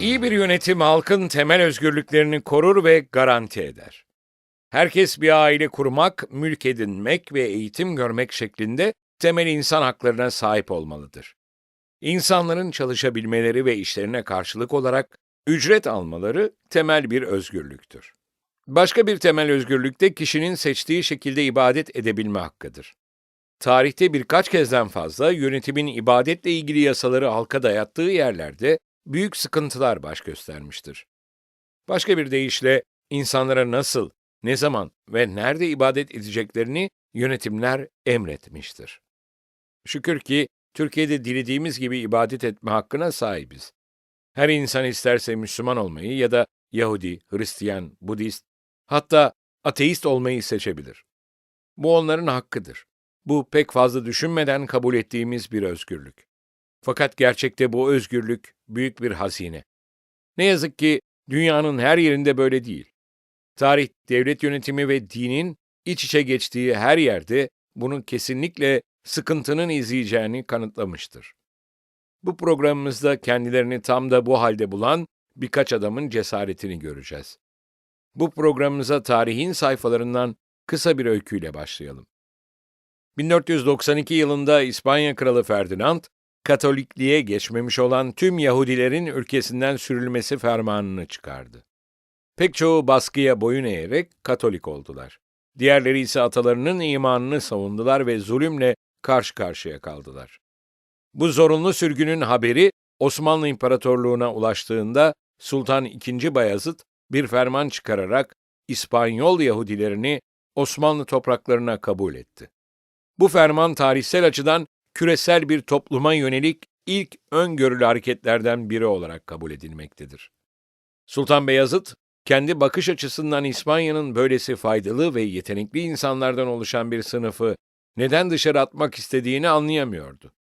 İyi bir yönetim halkın temel özgürlüklerini korur ve garanti eder. Herkes bir aile kurmak, mülk edinmek ve eğitim görmek şeklinde temel insan haklarına sahip olmalıdır. İnsanların çalışabilmeleri ve işlerine karşılık olarak ücret almaları temel bir özgürlüktür. Başka bir temel özgürlük de kişinin seçtiği şekilde ibadet edebilme hakkıdır. Tarihte birkaç kezden fazla yönetimin ibadetle ilgili yasaları halka dayattığı yerlerde büyük sıkıntılar baş göstermiştir. Başka bir deyişle insanlara nasıl, ne zaman ve nerede ibadet edeceklerini yönetimler emretmiştir. Şükür ki Türkiye'de dilediğimiz gibi ibadet etme hakkına sahibiz. Her insan isterse Müslüman olmayı ya da Yahudi, Hristiyan, Budist, hatta ateist olmayı seçebilir. Bu onların hakkıdır. Bu pek fazla düşünmeden kabul ettiğimiz bir özgürlük. Fakat gerçekte bu özgürlük büyük bir hazine. Ne yazık ki dünyanın her yerinde böyle değil. Tarih, devlet yönetimi ve dinin iç içe geçtiği her yerde bunun kesinlikle sıkıntının izleyeceğini kanıtlamıştır. Bu programımızda kendilerini tam da bu halde bulan birkaç adamın cesaretini göreceğiz. Bu programımıza tarihin sayfalarından kısa bir öyküyle başlayalım. 1492 yılında İspanya Kralı Ferdinand, Katolikliğe geçmemiş olan tüm Yahudilerin ülkesinden sürülmesi fermanını çıkardı. Pek çoğu baskıya boyun eğerek Katolik oldular. Diğerleri ise atalarının imanını savundular ve zulümle karşı karşıya kaldılar. Bu zorunlu sürgünün haberi Osmanlı İmparatorluğu'na ulaştığında Sultan II. Bayezid bir ferman çıkararak İspanyol Yahudilerini Osmanlı topraklarına kabul etti. Bu ferman tarihsel açıdan küresel bir topluma yönelik ilk öngörülü hareketlerden biri olarak kabul edilmektedir. Sultan Beyazıt, kendi bakış açısından İspanya'nın böylesi faydalı ve yetenekli insanlardan oluşan bir sınıfı neden dışarı atmak istediğini anlayamıyordu.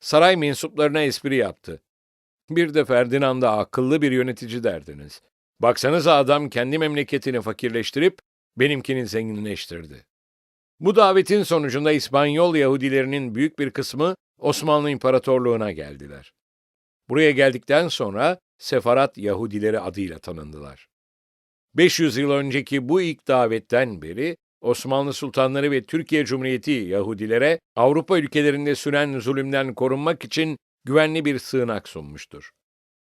Saray mensuplarına espri yaptı. Bir de Ferdinand'a akıllı bir yönetici derdiniz. Baksanıza adam kendi memleketini fakirleştirip benimkini zenginleştirdi. Bu davetin sonucunda İspanyol Yahudilerinin büyük bir kısmı Osmanlı İmparatorluğu'na geldiler. Buraya geldikten sonra Sefarat Yahudileri adıyla tanındılar. 500 yıl önceki bu ilk davetten beri Osmanlı sultanları ve Türkiye Cumhuriyeti Yahudilere Avrupa ülkelerinde süren zulümden korunmak için güvenli bir sığınak sunmuştur.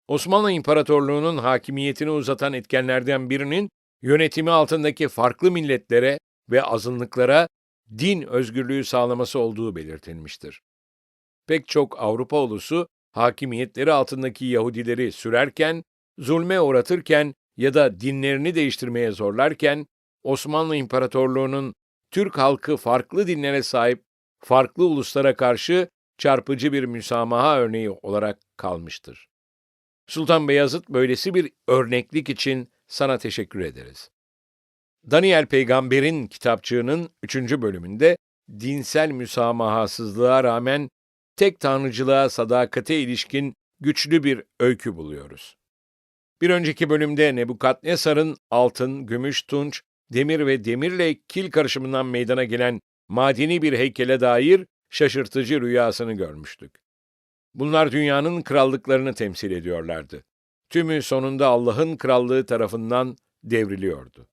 Osmanlı İmparatorluğu'nun hakimiyetini uzatan etkenlerden birinin yönetimi altındaki farklı milletlere ve azınlıklara din özgürlüğü sağlaması olduğu belirtilmiştir. Pek çok Avrupa ulusu hakimiyetleri altındaki Yahudileri sürerken, zulme uğratırken ya da dinlerini değiştirmeye zorlarken Osmanlı İmparatorluğu'nun Türk halkı farklı dinlere sahip farklı uluslara karşı çarpıcı bir müsamaha örneği olarak kalmıştır. Sultan Beyazıt böylesi bir örneklik için sana teşekkür ederiz. Daniel peygamberin kitapçığının üçüncü bölümünde dinsel müsamahasızlığa rağmen tek tanrıcılığa sadakate ilişkin güçlü bir öykü buluyoruz. Bir önceki bölümde Nebukadnesar'ın altın, gümüş, tunç, demir ve demirle kil karışımından meydana gelen madeni bir heykele dair şaşırtıcı rüyasını görmüştük. Bunlar dünyanın krallıklarını temsil ediyorlardı. Tümü sonunda Allah'ın krallığı tarafından devriliyordu.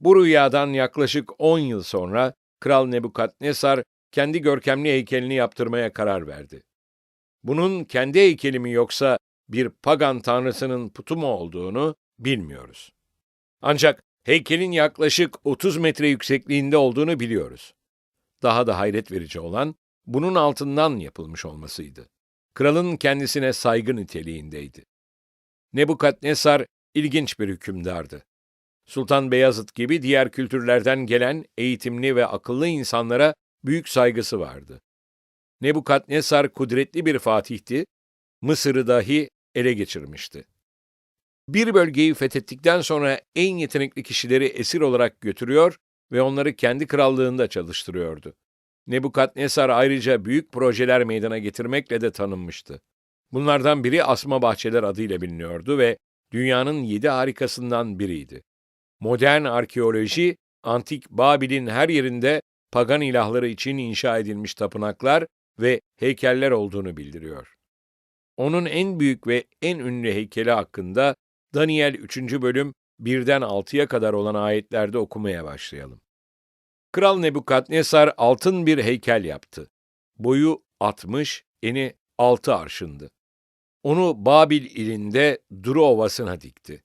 Bu rüyadan yaklaşık 10 yıl sonra Kral Nebukadnesar kendi görkemli heykelini yaptırmaya karar verdi. Bunun kendi heykeli mi yoksa bir pagan tanrısının putu mu olduğunu bilmiyoruz. Ancak heykelin yaklaşık 30 metre yüksekliğinde olduğunu biliyoruz. Daha da hayret verici olan bunun altından yapılmış olmasıydı. Kralın kendisine saygı niteliğindeydi. Nebukadnesar ilginç bir hükümdardı. Sultan Beyazıt gibi diğer kültürlerden gelen eğitimli ve akıllı insanlara büyük saygısı vardı. Nebukadnesar kudretli bir fatihti Mısır'ı dahi ele geçirmişti. Bir bölgeyi fethettikten sonra en yetenekli kişileri esir olarak götürüyor ve onları kendi krallığında çalıştırıyordu. Nebukadnesar ayrıca büyük projeler meydana getirmekle de tanınmıştı. Bunlardan biri Asma Bahçeler adıyla biliniyordu ve dünyanın yedi harikasından biriydi. Modern arkeoloji, antik Babil'in her yerinde pagan ilahları için inşa edilmiş tapınaklar ve heykeller olduğunu bildiriyor. Onun en büyük ve en ünlü heykeli hakkında Daniel 3. bölüm 1'den 6'ya kadar olan ayetlerde okumaya başlayalım. Kral Nebukadnesar altın bir heykel yaptı. Boyu 60, eni 6 arşındı. Onu Babil ilinde Duru Ovası'na dikti.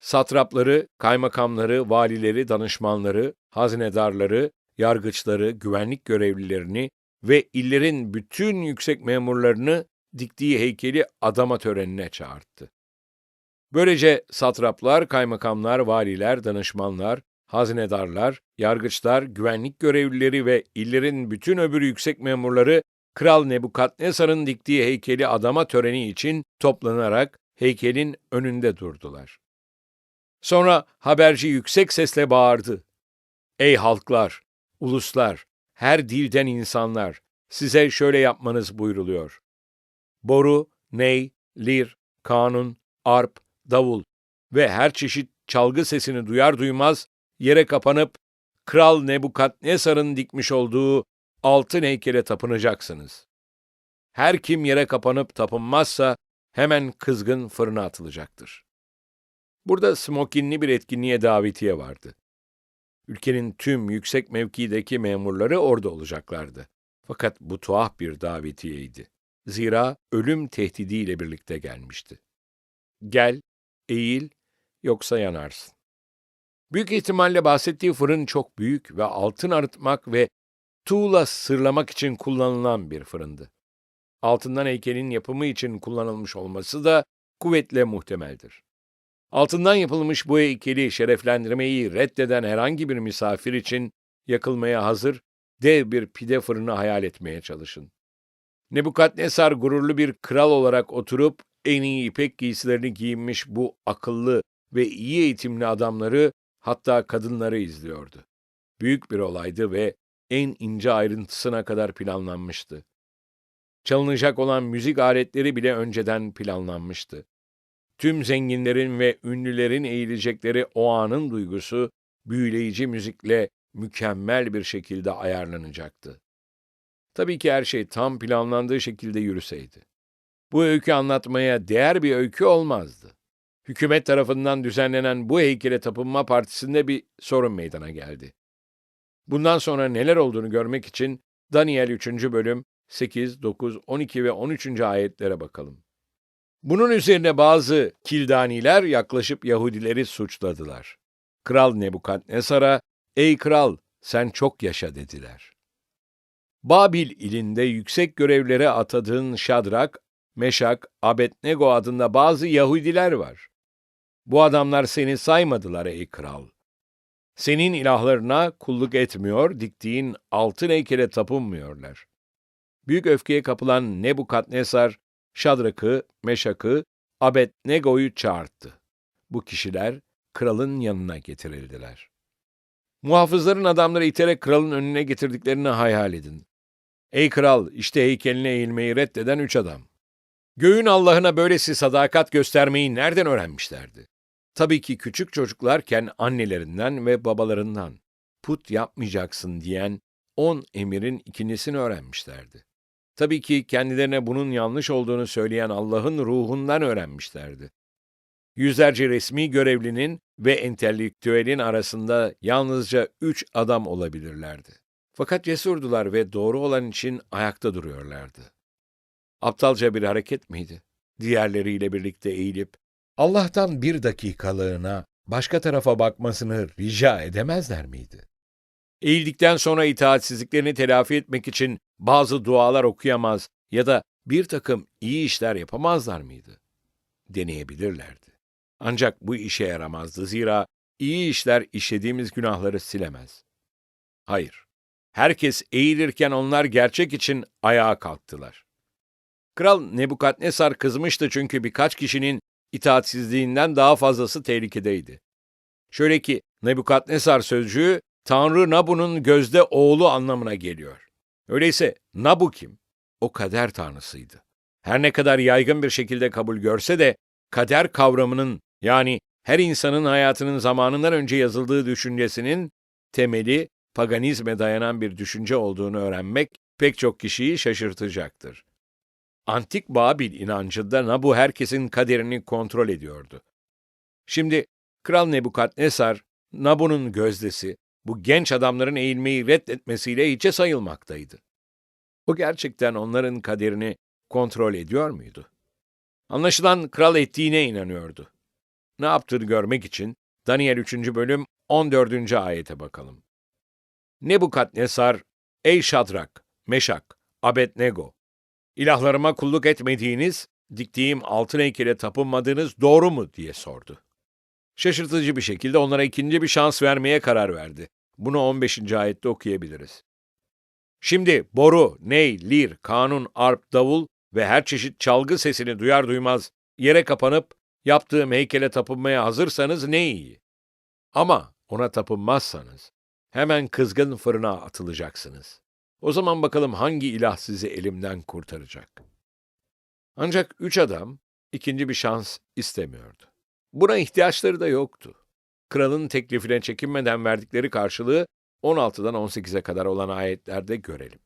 Satrapları, kaymakamları, valileri, danışmanları, hazinedarları, yargıçları, güvenlik görevlilerini ve illerin bütün yüksek memurlarını diktiği heykeli adama törenine çağırttı. Böylece satraplar, kaymakamlar, valiler, danışmanlar, hazinedarlar, yargıçlar, güvenlik görevlileri ve illerin bütün öbür yüksek memurları Kral Nebukadnesar'ın diktiği heykeli adama töreni için toplanarak heykelin önünde durdular. Sonra haberci yüksek sesle bağırdı. Ey halklar, uluslar, her dilden insanlar, size şöyle yapmanız buyruluyor. Boru, ney, lir, kanun, arp, davul ve her çeşit çalgı sesini duyar duymaz yere kapanıp Kral Nebukadnesar'ın dikmiş olduğu altın heykele tapınacaksınız. Her kim yere kapanıp tapınmazsa hemen kızgın fırına atılacaktır. Burada smokinli bir etkinliğe davetiye vardı. Ülkenin tüm yüksek mevkideki memurları orada olacaklardı. Fakat bu tuhaf bir davetiyeydi. Zira ölüm tehdidiyle birlikte gelmişti. Gel, eğil, yoksa yanarsın. Büyük ihtimalle bahsettiği fırın çok büyük ve altın arıtmak ve tuğla sırlamak için kullanılan bir fırındı. Altından heykelin yapımı için kullanılmış olması da kuvvetle muhtemeldir. Altından yapılmış bu heykeli şereflendirmeyi reddeden herhangi bir misafir için yakılmaya hazır dev bir pide fırını hayal etmeye çalışın. Nebukadnesar gururlu bir kral olarak oturup en iyi ipek giysilerini giyinmiş bu akıllı ve iyi eğitimli adamları hatta kadınları izliyordu. Büyük bir olaydı ve en ince ayrıntısına kadar planlanmıştı. Çalınacak olan müzik aletleri bile önceden planlanmıştı. Tüm zenginlerin ve ünlülerin eğilecekleri o anın duygusu büyüleyici müzikle mükemmel bir şekilde ayarlanacaktı. Tabii ki her şey tam planlandığı şekilde yürüseydi. Bu öykü anlatmaya değer bir öykü olmazdı. Hükümet tarafından düzenlenen bu heykele tapınma partisinde bir sorun meydana geldi. Bundan sonra neler olduğunu görmek için Daniel 3. bölüm 8, 9, 12 ve 13. ayetlere bakalım. Bunun üzerine bazı Kildaniler yaklaşıp Yahudileri suçladılar. Kral Nebukadnesar'a, ''Ey kral, sen çok yaşa.'' dediler. Babil ilinde yüksek görevlere atadığın Şadrak, Meşak, Abednego adında bazı Yahudiler var. Bu adamlar seni saymadılar ey kral. Senin ilahlarına kulluk etmiyor, diktiğin altın heykele tapınmıyorlar. Büyük öfkeye kapılan Nebukadnesar, Şadrak'ı, Meşak'ı, Abednego'yu çağırttı. Bu kişiler kralın yanına getirildiler. Muhafızların adamları iterek kralın önüne getirdiklerini hayal edin. Ey kral, işte heykeline eğilmeyi reddeden üç adam. Göğün Allah'ına böylesi sadakat göstermeyi nereden öğrenmişlerdi? Tabii ki küçük çocuklarken annelerinden ve babalarından put yapmayacaksın diyen on emirin ikincisini öğrenmişlerdi. Tabii ki kendilerine bunun yanlış olduğunu söyleyen Allah'ın ruhundan öğrenmişlerdi. Yüzlerce resmi görevlinin ve entelektüelin arasında yalnızca üç adam olabilirlerdi. Fakat cesurdular ve doğru olan için ayakta duruyorlardı. Aptalca bir hareket miydi? Diğerleriyle birlikte eğilip Allah'tan bir dakikalığına başka tarafa bakmasını rica edemezler miydi? Eğildikten sonra itaatsizliklerini telafi etmek için bazı dualar okuyamaz ya da bir takım iyi işler yapamazlar mıydı? Deneyebilirlerdi. Ancak bu işe yaramazdı zira iyi işler işlediğimiz günahları silemez. Hayır, herkes eğilirken onlar gerçek için ayağa kalktılar. Kral Nebukadnesar kızmıştı çünkü birkaç kişinin itaatsizliğinden daha fazlası tehlikedeydi. Şöyle ki Nebukadnesar sözcüğü Tanrı Nabu'nun gözde oğlu anlamına geliyor. Öyleyse Nabu kim? O kader tanrısıydı. Her ne kadar yaygın bir şekilde kabul görse de kader kavramının yani her insanın hayatının zamanından önce yazıldığı düşüncesinin temeli paganizme dayanan bir düşünce olduğunu öğrenmek pek çok kişiyi şaşırtacaktır. Antik Babil inancında Nabu herkesin kaderini kontrol ediyordu. Şimdi Kral Nebukadnesar, Nabu'nun gözdesi, bu genç adamların eğilmeyi reddetmesiyle hiçe sayılmaktaydı. O gerçekten onların kaderini kontrol ediyor muydu? Anlaşılan kral ettiğine inanıyordu. Ne yaptığını görmek için Daniel 3. bölüm 14. ayete bakalım. Nebukadnesar, ey Şadrak, Meşak, Abednego, ilahlarıma kulluk etmediğiniz, diktiğim altın heykele tapınmadığınız doğru mu diye sordu. Şaşırtıcı bir şekilde onlara ikinci bir şans vermeye karar verdi. Bunu 15. ayette okuyabiliriz. Şimdi boru, ney, lir, kanun, arp, davul ve her çeşit çalgı sesini duyar duymaz yere kapanıp yaptığım heykele tapınmaya hazırsanız ne iyi. Ama ona tapınmazsanız hemen kızgın fırına atılacaksınız. O zaman bakalım hangi ilah sizi elimden kurtaracak. Ancak üç adam ikinci bir şans istemiyordu. Buna ihtiyaçları da yoktu. Kralın teklifine çekinmeden verdikleri karşılığı 16'dan 18'e kadar olan ayetlerde görelim.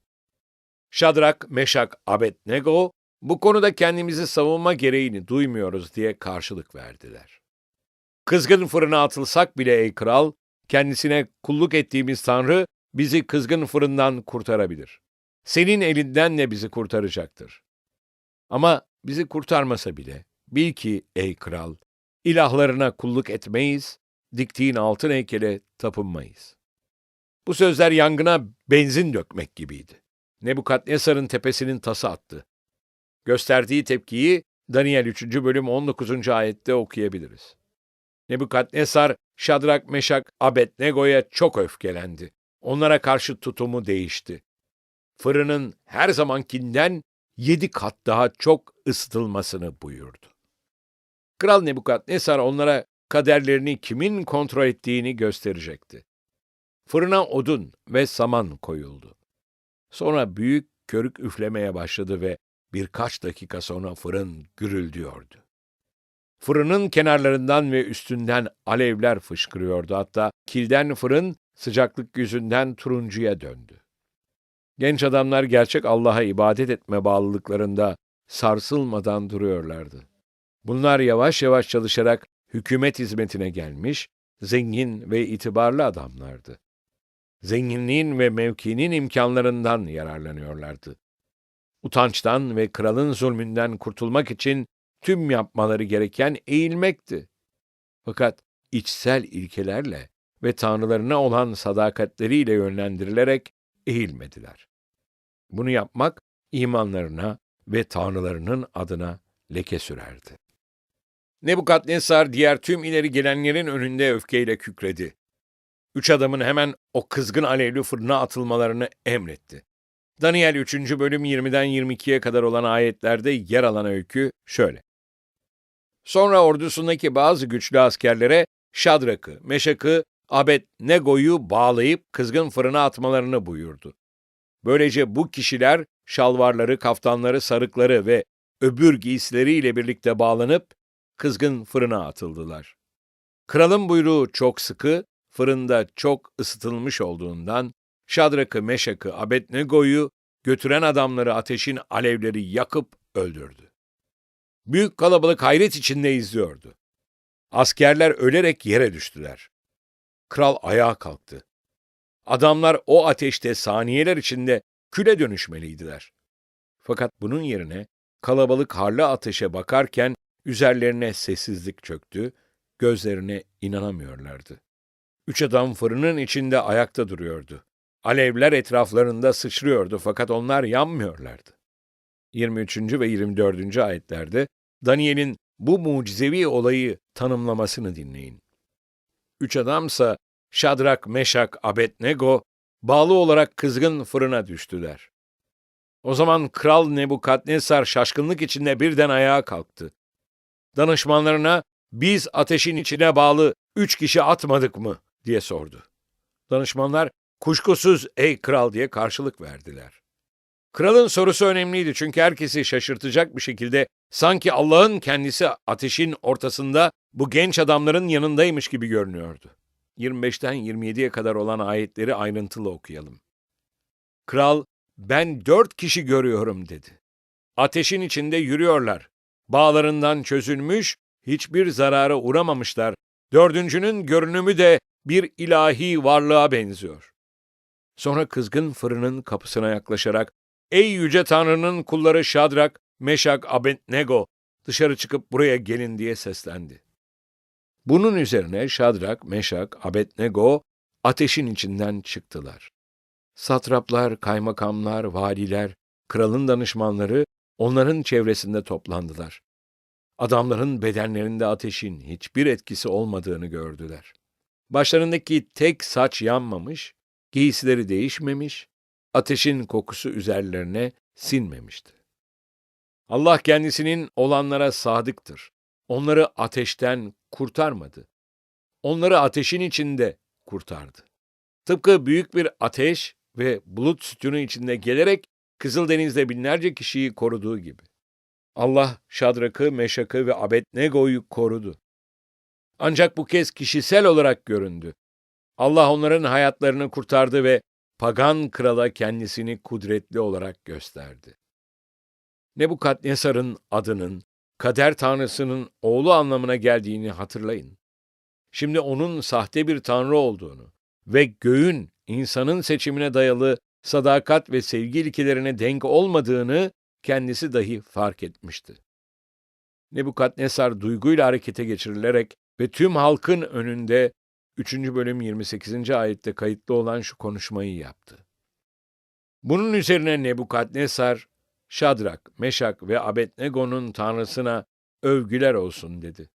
Şadrak, Meşak, Abednego bu konuda kendimizi savunma gereğini duymuyoruz diye karşılık verdiler. Kızgın fırına atılsak bile ey kral, kendisine kulluk ettiğimiz Tanrı bizi kızgın fırından kurtarabilir. Senin elinden de bizi kurtaracaktır. Ama bizi kurtarmasa bile bil ki ey kral, ilahlarına kulluk etmeyiz, diktiğin altın heykele tapınmayız. Bu sözler yangına benzin dökmek gibiydi. Nebukadnesar'ın tepesinin tası attı. Gösterdiği tepkiyi Daniel 3. bölüm 19. ayette okuyabiliriz. Nebukadnesar, Şadrak, Meşak, Abednego'ya çok öfkelendi. Onlara karşı tutumu değişti. Fırının her zamankinden yedi kat daha çok ısıtılmasını buyurdu. Kral Nebukadnesar onlara kaderlerini kimin kontrol ettiğini gösterecekti. Fırına odun ve saman koyuldu. Sonra büyük körük üflemeye başladı ve birkaç dakika sonra fırın gürüldüyordu. Fırının kenarlarından ve üstünden alevler fışkırıyordu. Hatta kilden fırın sıcaklık yüzünden turuncuya döndü. Genç adamlar gerçek Allah'a ibadet etme bağlılıklarında sarsılmadan duruyorlardı. Bunlar yavaş yavaş çalışarak hükümet hizmetine gelmiş, zengin ve itibarlı adamlardı. Zenginliğin ve mevkinin imkanlarından yararlanıyorlardı. Utançtan ve kralın zulmünden kurtulmak için tüm yapmaları gereken eğilmekti. Fakat içsel ilkelerle ve tanrılarına olan sadakatleriyle yönlendirilerek eğilmediler. Bunu yapmak imanlarına ve tanrılarının adına leke sürerdi. Nebukadnesar diğer tüm ileri gelenlerin önünde öfkeyle kükredi. Üç adamın hemen o kızgın alevli fırına atılmalarını emretti. Daniel 3. bölüm 20'den 22'ye kadar olan ayetlerde yer alan öykü şöyle. Sonra ordusundaki bazı güçlü askerlere Şadrak'ı, Meşak'ı, Abednego'yu bağlayıp kızgın fırına atmalarını buyurdu. Böylece bu kişiler şalvarları, kaftanları, sarıkları ve öbür giysileriyle birlikte bağlanıp kızgın fırına atıldılar. Kralın buyruğu çok sıkı, fırında çok ısıtılmış olduğundan Şadrak'ı, Meşak'ı, Abednego'yu götüren adamları ateşin alevleri yakıp öldürdü. Büyük kalabalık hayret içinde izliyordu. Askerler ölerek yere düştüler. Kral ayağa kalktı. Adamlar o ateşte saniyeler içinde küle dönüşmeliydiler. Fakat bunun yerine kalabalık harlı ateşe bakarken üzerlerine sessizlik çöktü, gözlerine inanamıyorlardı. Üç adam fırının içinde ayakta duruyordu. Alevler etraflarında sıçrıyordu fakat onlar yanmıyorlardı. 23. ve 24. ayetlerde Daniel'in bu mucizevi olayı tanımlamasını dinleyin. Üç adamsa Şadrak, Meşak, Abednego bağlı olarak kızgın fırına düştüler. O zaman Kral Nebukadnesar şaşkınlık içinde birden ayağa kalktı. Danışmanlarına biz ateşin içine bağlı üç kişi atmadık mı diye sordu. Danışmanlar kuşkusuz ey kral diye karşılık verdiler. Kralın sorusu önemliydi çünkü herkesi şaşırtacak bir şekilde sanki Allah'ın kendisi ateşin ortasında bu genç adamların yanındaymış gibi görünüyordu. 25'ten 27'ye kadar olan ayetleri ayrıntılı okuyalım. Kral, ben dört kişi görüyorum dedi. Ateşin içinde yürüyorlar. Bağlarından çözülmüş, hiçbir zarara uğramamışlar. Dördüncünün görünümü de bir ilahi varlığa benziyor. Sonra kızgın fırının kapısına yaklaşarak, Ey yüce Tanrı'nın kulları Şadrak, Meşak, Abednego, dışarı çıkıp buraya gelin diye seslendi. Bunun üzerine Şadrak, Meşak, Abednego ateşin içinden çıktılar. Satraplar, kaymakamlar, valiler, kralın danışmanları onların çevresinde toplandılar. Adamların bedenlerinde ateşin hiçbir etkisi olmadığını gördüler. Başlarındaki tek saç yanmamış, giysileri değişmemiş, ateşin kokusu üzerlerine sinmemişti. Allah kendisinin olanlara sadıktır. Onları ateşten kurtarmadı. Onları ateşin içinde kurtardı. Tıpkı büyük bir ateş ve bulut sütunu içinde gelerek Kızıldeniz'de binlerce kişiyi koruduğu gibi. Allah Şadrak'ı, Meşak'ı ve Abednego'yu korudu. Ancak bu kez kişisel olarak göründü. Allah onların hayatlarını kurtardı ve pagan krala kendisini kudretli olarak gösterdi. Nebukadnesar'ın adının kader tanrısının oğlu anlamına geldiğini hatırlayın. Şimdi onun sahte bir tanrı olduğunu ve göğün insanın seçimine dayalı sadakat ve sevgi ilkelerine denk olmadığını kendisi dahi fark etmişti. Nebukadnesar duyguyla harekete geçirilerek ve tüm halkın önünde 3. bölüm 28. ayette kayıtlı olan şu konuşmayı yaptı. Bunun üzerine Nebukadnesar, Şadrak, Meşak ve Abednego'nun tanrısına övgüler olsun dedi.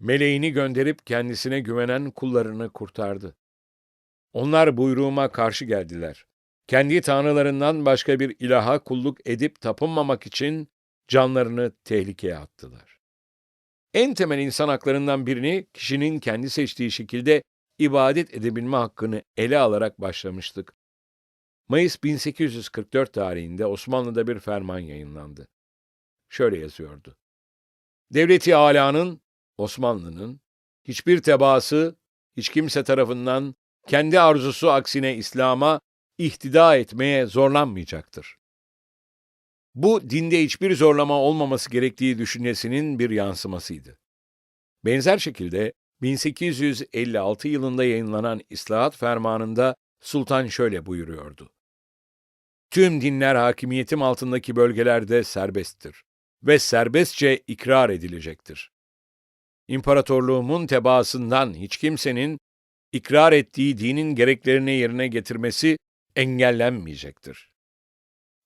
Meleğini gönderip kendisine güvenen kullarını kurtardı. Onlar buyruğuma karşı geldiler. Kendi tanrılarından başka bir ilaha kulluk edip tapınmamak için canlarını tehlikeye attılar. En temel insan haklarından birini kişinin kendi seçtiği şekilde ibadet edebilme hakkını ele alarak başlamıştık. Mayıs 1844 tarihinde Osmanlı'da bir ferman yayınlandı. Şöyle yazıyordu. Devleti Ala'nın, Osmanlı'nın, hiçbir tebaası, hiç kimse tarafından kendi arzusu aksine İslam'a ihtida etmeye zorlanmayacaktır. Bu dinde hiçbir zorlama olmaması gerektiği düşüncesinin bir yansımasıydı. Benzer şekilde 1856 yılında yayınlanan İslahat Fermanı'nda Sultan şöyle buyuruyordu. Tüm dinler hakimiyetim altındaki bölgelerde serbesttir ve serbestçe ikrar edilecektir. İmparatorluğumun tebaasından hiç kimsenin ikrar ettiği dinin gereklerini yerine getirmesi engellenmeyecektir.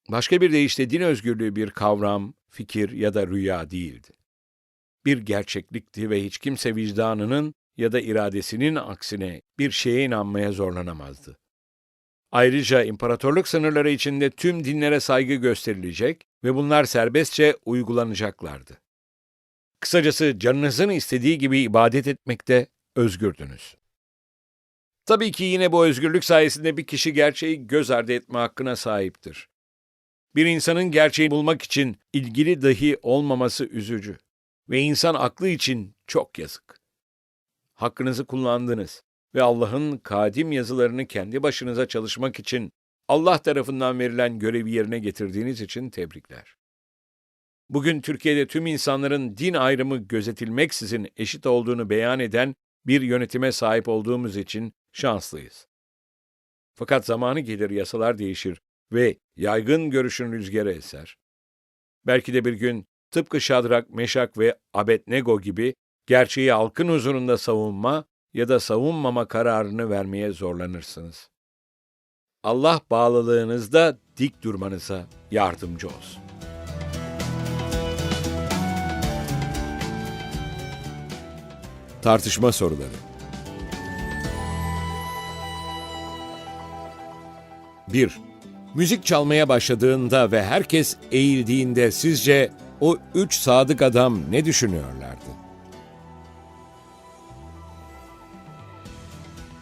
Başka bir deyişle din özgürlüğü bir kavram, fikir ya da rüya değildi. Bir gerçeklikti ve hiç kimse vicdanının ya da iradesinin aksine bir şeye inanmaya zorlanamazdı. Ayrıca imparatorluk sınırları içinde tüm dinlere saygı gösterilecek ve bunlar serbestçe uygulanacaklardı. Kısacası canınızın istediği gibi ibadet etmekte özgürdünüz. Tabii ki yine bu özgürlük sayesinde bir kişi gerçeği göz ardı etme hakkına sahiptir. Bir insanın gerçeği bulmak için ilgili dahi olmaması üzücü ve insan aklı için çok yazık. Hakkınızı kullandınız ve Allah'ın kadim yazılarını kendi başınıza çalışmak için Allah tarafından verilen görevi yerine getirdiğiniz için tebrikler. Bugün Türkiye'de tüm insanların din ayrımı gözetilmeksizin eşit olduğunu beyan eden bir yönetime sahip olduğumuz için şanslıyız. Fakat zamanı gelir yasalar değişir ve yaygın görüşün rüzgarı eser. Belki de bir gün tıpkı Şadrak, Meşak ve Abednego gibi gerçeği halkın huzurunda savunma ya da savunmama kararını vermeye zorlanırsınız. Allah bağlılığınızda dik durmanıza yardımcı olsun. Tartışma soruları 1. Müzik çalmaya başladığında ve herkes eğildiğinde sizce o üç sadık adam ne düşünüyorlardı?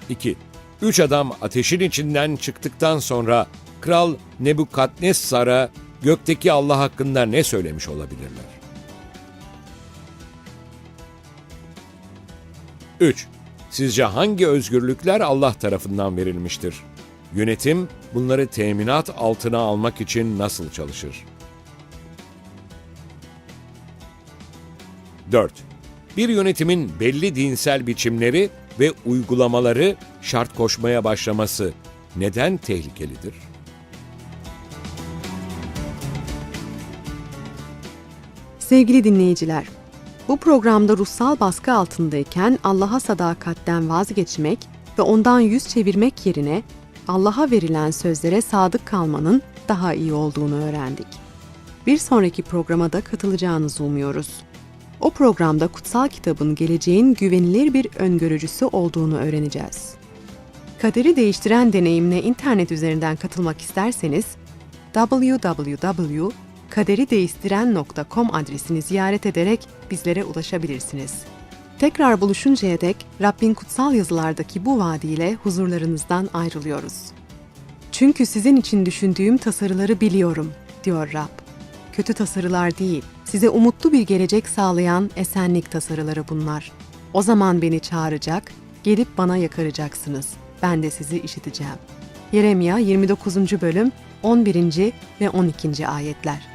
2. Üç adam ateşin içinden çıktıktan sonra Kral Nebukadnessar'a gökteki Allah hakkında ne söylemiş olabilirler? 3. Sizce hangi özgürlükler Allah tarafından verilmiştir? Yönetim bunları teminat altına almak için nasıl çalışır? 4. Bir yönetimin belli dinsel biçimleri ve uygulamaları şart koşmaya başlaması neden tehlikelidir? Sevgili dinleyiciler, bu programda ruhsal baskı altındayken Allah'a sadakatten vazgeçmek ve ondan yüz çevirmek yerine Allah'a verilen sözlere sadık kalmanın daha iyi olduğunu öğrendik. Bir sonraki programa da katılacağınızı umuyoruz. O programda kutsal kitabın geleceğin güvenilir bir öngörücüsü olduğunu öğreneceğiz. Kaderi değiştiren deneyimine internet üzerinden katılmak isterseniz www.kaderideistiren.com adresini ziyaret ederek bizlere ulaşabilirsiniz. Tekrar buluşuncaya dek Rabbin kutsal yazılardaki bu vaadiyle huzurlarınızdan ayrılıyoruz. Çünkü sizin için düşündüğüm tasarıları biliyorum, diyor Rab. Kötü tasarılar değil, size umutlu bir gelecek sağlayan esenlik tasarıları bunlar. O zaman beni çağıracak, gelip bana yakaracaksınız. Ben de sizi işiteceğim. Yeremya 29. bölüm 11. ve 12. ayetler.